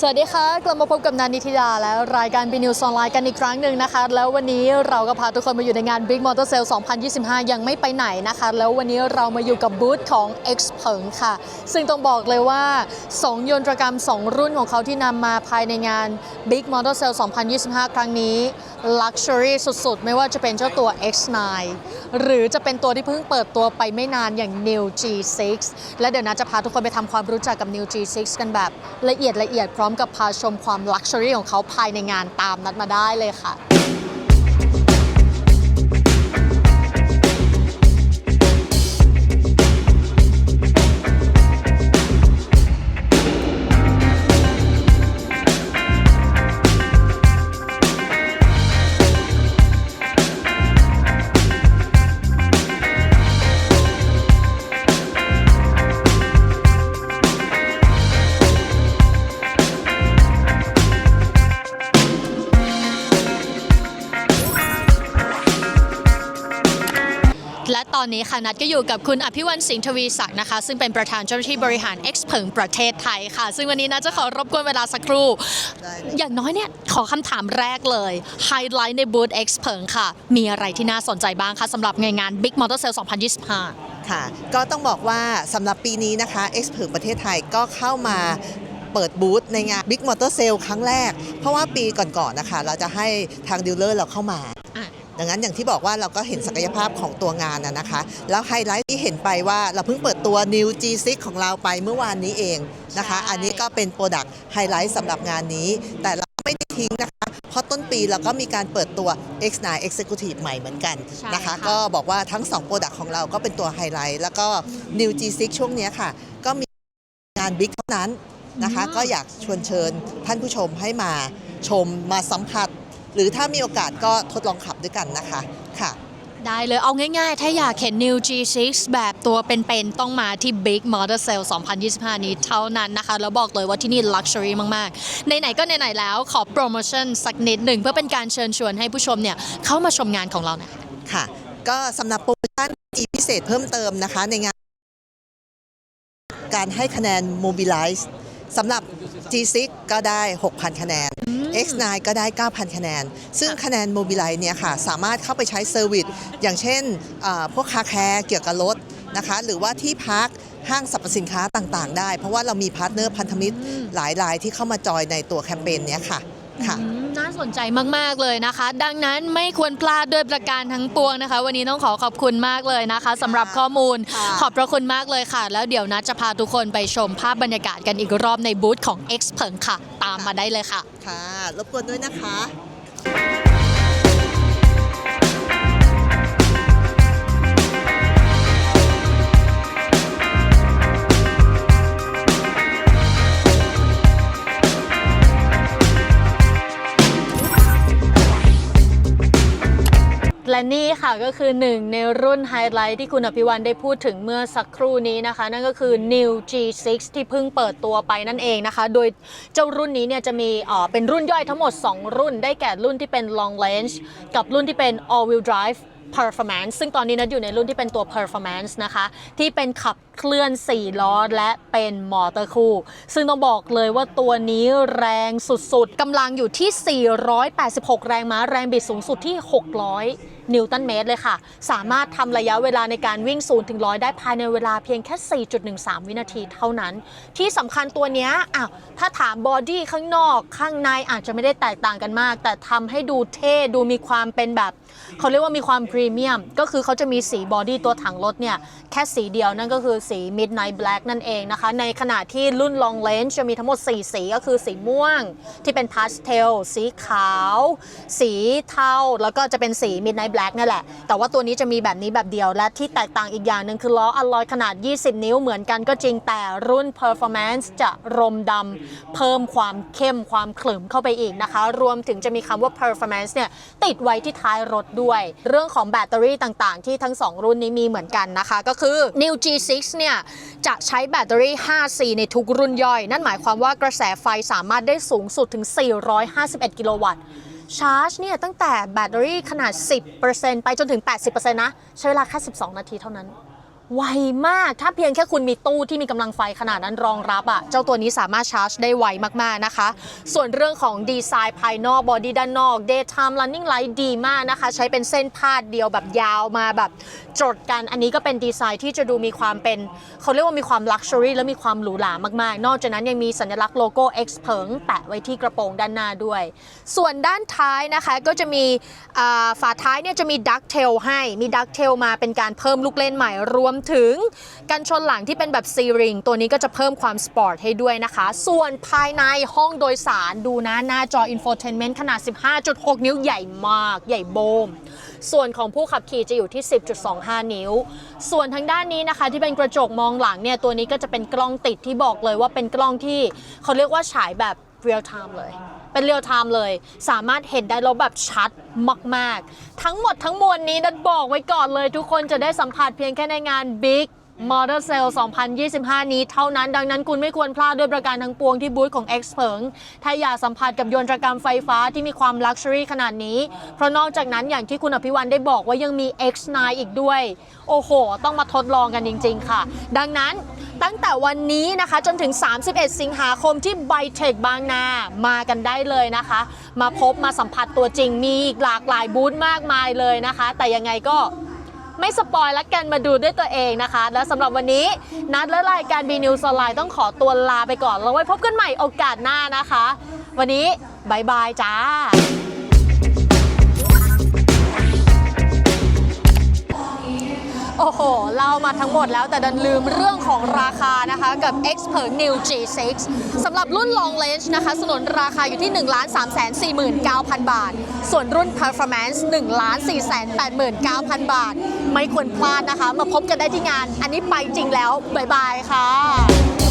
สวัสดีค่ะ กลับมาพบกับนานิธิดาและรายการ b ีนิวส์ออนไลน์กันอีกครั้งหนึ่งนะคะ แล้ววันนี้เราก็พาทุกคนมาอยู่ในงาน Big Motor Sale 2025 ยังไม่ไปไหนนะคะ แล้ววันนี้เรามาอยู่กับบูธของ X เผิงค่ะ ซึ่งต้องบอกเลยว่า 2 ยนตรกรรม 2 รุ่นของเขาที่นำมาภายในงาน Big Motor Sale 2025 ครั้งนี้ Luxury สุดๆ ไม่ว่าจะเป็นเจ้าตัว X9 หรือจะเป็นตัวที่เพิ่งเปิดตัวไปไม่นานอย่าง New G6 และเดี๋ยวนะจะพาทุกคนไปทำความรู้จักกับ New G6 กันแบบละเอียดละเอียดพร้อมกับพาชมความลักชัวรี่ของเขาภายในงานตามนัดมาได้เลยค่ะ และตอนนี้ค่ะนัดก็อยู่กับคุณอภิวันสิงห์ทวีศักดิ์นะคะ ซึ่งเป็นประธานเจ้าหน้าที่บริหาร X เผิงประเทศไทยค่ะ ซึ่งวันนี้นะจะขอรบกวนเวลาสักครู่ อย่างน้อยเนี่ยขอคำถามแรกเลยไฮไลท์ในบูธ X เผิงค่ะ มีอะไรที่น่าสนใจบ้างคะสำหรับในงาน Big Motor Sale 2025 ค่ะ ก็ต้องบอกว่าสำหรับปีนี้นะคะ X เผิงประเทศไทยก็เข้ามาเปิดบูธในงาน Big Motor Sale ครั้งแรก เพราะว่าปีก่อนๆนะคะ เราจะให้ทางดีลเลอร์เราเข้ามา ดังนั้นอย่างที่บอกว่าเราก็เห็นศักยภาพของตัวงานนะนะคะ แล้วไฮไลท์ที่เห็นไปว่าเราเพิ่งเปิดตัว New G6 ของเราไปเมื่อวานนี้เองนะคะใช่อันนี้ก็เป็นโปรดักต์ไฮไลท์สำหรับงานนี้ แต่เราไม่ได้ทิ้งนะคะ เพราะต้นปีเราก็มีการเปิดตัว X9 Executive ใหม่เหมือนกันนะคะ ก็บอกว่าทั้ง2โปรดักต์ของเราก็เป็นตัวไฮไลท์แล้วก็ New G6 ช่วงเนี้ยค่ะ ก็มีงานบิ๊กเท่านั้นนะคะอืมก็อยากชวนเชิญท่านผู้ชมให้มาชมมาสัมผัส หรือถ้ามีโอกาสก็ทดลองขับด้วยกันนะคะค่ะ ได้เลยเอาง่ายๆ ถ้าอยากเห็น New G6 แบบตัวเป็นๆ ต้องมาที่ Big Motor Sale 2025 นี้เท่านั้นนะคะ แล้วบอกเลยว่าที่นี่ Luxury มากๆ ไหนๆ ก็ไหนๆ แล้วขอโปรโมชั่นสักนิดหนึ่ง เพื่อเป็นการเชิญชวนให้ผู้ชมเนี่ยเข้ามาชมงานของเราหน่อยค่ะ ก็สำหรับโปรโมชั่นอีพิเศษเพิ่มเติมนะคะในงาน การให้คะแนน Mobilize สำหรับ G6 ก็ได้ 6,000 คะแนน X9 ก็ได้ 9,000 คะแนน ซึ่งคะแนน Mobilize เนี่ยค่ะ สามารถเข้าไปใช้เซอร์วิส อย่างเช่นอ่าพวกคาแคร์เกี่ยวกับรถนะคะ หรือว่าที่พักห้างสรรพสินค้าต่างๆ ได้ เพราะว่าเรามีพาร์ทเนอร์พันธมิตรหลายรายที่เข้ามาจอยในตัวแคมเปญเนี้ยค่ะ ค่ะอืมน่าสนใจมาก ๆ เลยนะคะ ดังนั้นไม่ควรพลาดด้วยประการทั้งปวงนะคะ วันนี้ต้องขอขอบคุณมากเลยนะคะสำหรับข้อมูล ค่ะ ขอบพระคุณมากเลยค่ะ แล้วเดี๋ยวนะจะพาทุกคนไปชมภาพบรรยากาศกันอีกรอบในบูธของ X เผิงค่ะ ตามมาได้เลยค่ะ ค่ะ รบกวนด้วยนะคะ และนี่ค่ะก็คือหนึ่งในรุ่นไฮไลท์ที่คุณอภิวันได้พูดถึงเมื่อสักครู่นี้นะคะ นั่นก็คือ New G6 ที่เพิ่งเปิดตัวไปนั่นเองนะคะ โดยเจ้ารุ่นนี้เนี่ยจะมีเอ่อเป็นรุ่นย่อยทั้งหมด 2 รุ่น ได้แก่รุ่นที่เป็น long range กับรุ่นที่เป็น all wheel drive performance ซึ่งตอนนี้นัดอยู่ในรุ่นที่เป็นตัว performance นะคะ ที่เป็นขับเคลื่อน 4 ล้อ และเป็นมอเตอร์คู่ ซึ่งต้องบอกเลยว่าตัวนี้แรงสุดๆกำลังอยู่ที่ 486 แรงม้าแรงบิดสูงสุดที่ 600 นิวตันเมตรเลยค่ะ สามารถทำระยะเวลาในการวิ่ง0ถึง100 ได้ภายในเวลาเพียงแค่ 4.13 วินาทีเท่านั้น ที่สำคัญตัวนี้อ้าวถ้าถามบอดี้ข้างนอกข้างในอาจจะไม่ได้แตกต่างกันมาก แต่ทำให้ดูเท่ดูมีความเป็นแบบ เขาเรียกว่ามีความพรีเมียม ก็คือเขาจะมีสีบอดี้ตัวถังรถเนี่ยแค่สีเดียวนั่นก็คือสี Midnight Black นั่นเองนะคะ ในขณะที่รุ่น Long Range จะมีทั้งหมด 4 สีก็คือสีม่วงที่เป็นพาสเทลสีขาว สีเทาแล้วก็จะเป็นสี Midnight Black นั่แหละ แต่ว่าตัวนี้จะมีแบบนี้แบบเดียว และที่แตกต่างอีกอย่างหนึ่งคือล้ออลลอยขนาด 20 นิ้วเหมือนกันก็จริงแต่รุ่น Performance จะรมดำเพิ่มความเข้มความขลึมเข้าไปอีกนะคะ รวมถึงจะมีคำว่า Performance เนี่ยติดไว้ที่ท้ายรถด้วย เรื่องของแบตเตอรี่ต่างๆ ที่ทั้ง 2 รุ่นนี้มีเหมือนกันนะคะ ก็คือ New G6 เนี่ยจะใช้แบตเตอรี่ 5C ในทุกรุ่นย่อย นั่นหมายความว่ากระแสไฟสามารถได้สูงสุดถึง 451 กิโลวัตต์ ชาร์จเนี่ยตั้งแต่แบตเตอรี่ขนาด 10%ไปจนถึง 80%นะ ใช้เวลาแค่ 12 นาทีเท่านั้น ไวมาก ถ้าเพียงแค่คุณมีตู้ที่มีกำลังไฟขนาดนั้นรองรับอะ่ะ เจ้าตัวนี้สามารถชาร์จได้ไวมากๆนะคะ ส่วนเรื่องของดีไซน์ภายนอกบอดี้ด้านนอก daytime running light ดีมากนะคะ ใช้เป็นเส้นพาดเดียวแบบยาวมาแบบจดกัน อันนี้ก็เป็นดีไซน์ที่จะดูมีความเป็น เขาเรียกว่ามีความ luxury และมีความหรูหรามากๆ นอกจากนั้นยังมีสัญลักษณ์โลโก้ X เผิงแปะไว้ที่กระโปรงด้านหน้าด้วย ส่วนด้านท้ายนะคะก็จะมีฝาท้ายเนี่ยจะมีดักเทลให้มีดักเทลมาเป็นการเพิ่มลูกเล่นใหม่รวมถึงกันชนหลังที่เป็นแบบซีริงตัวนี้ก็จะเพิ่มความสปอร์ตให้ด้วยนะคะ ส่วนภายในห้องโดยสารดูนะ หน้าจออินโฟเทนเมนต์ขนาด 15.6 นิ้วใหญ่มาก ใหญ่โบม ส่วนของผู้ขับขี่จะอยู่ที่ 10.25 นิ้ว ส่วนทางด้านนี้นะคะที่เป็นกระจกมองหลังเนี่ยตัวนี้ก็จะเป็นกล้องติดที่บอกเลยว่าเป็นกล้องที่เขาเรียกว่าฉายแบบ real time เลย เป็นเรียลไทม์เลย สามารถเห็นได้แล้วแบบชัดมาก ๆ ทั้งหมดทั้งมวลนี้นัดบอกไว้ก่อนเลย ทุกคนจะได้สัมผัสเพียงแค่ในงาน Big Motor Sale 2025 นี้เท่านั้น ดังนั้นคุณไม่ควรพลาดด้วยประการทั้งปวงที่บูธของ X เผิงถ้าอยากสัมผัสกับยนตรกรรมไฟฟ้าที่มีความลักชัวรี่ขนาดนี้ เพราะนอกจากนั้นอย่างที่คุณอภิวันได้บอกว่ายังมี X9 อีกด้วย โอ้โห ต้องมาทดลองกันจริง ๆ ค่ะ ดังนั้น ตั้งแต่วันนี้นะคะจนถึง 31 สิงหาคมที่ไบเทคบางนา มากันได้เลยนะคะ มาพบมาสัมผัสตัวจริงมีอีกหลากหลายบูธมากมายเลยนะคะ แต่ยังไงก็ไม่สปอยแล้วกันมาดูด้วยตัวเองนะคะ และสำหรับวันนี้นัดและรายการ B News Online ต้องขอตัวลาไปก่อนแล้วไว้พบกันใหม่โอกาสหน้านะคะ วันนี้บายบายจ้า โอ้โห เล่ามาทั้งหมดแล้วแต่ดันลืมเรื่องของราคานะคะกับ X p e r New G6 สำหรับรุ่น Long Range นะคะ สนนราคาอยู่ที่ 1 3 4 9 0 0 0บาท ส่วนรุ่น Performance 1 4 8 9 0 0 0 บาท ไม่ควรพลาดนะคะ มาพบกันได้ที่งาน อันนี้ไปจริงแล้ว บ๊ายบายค่ะ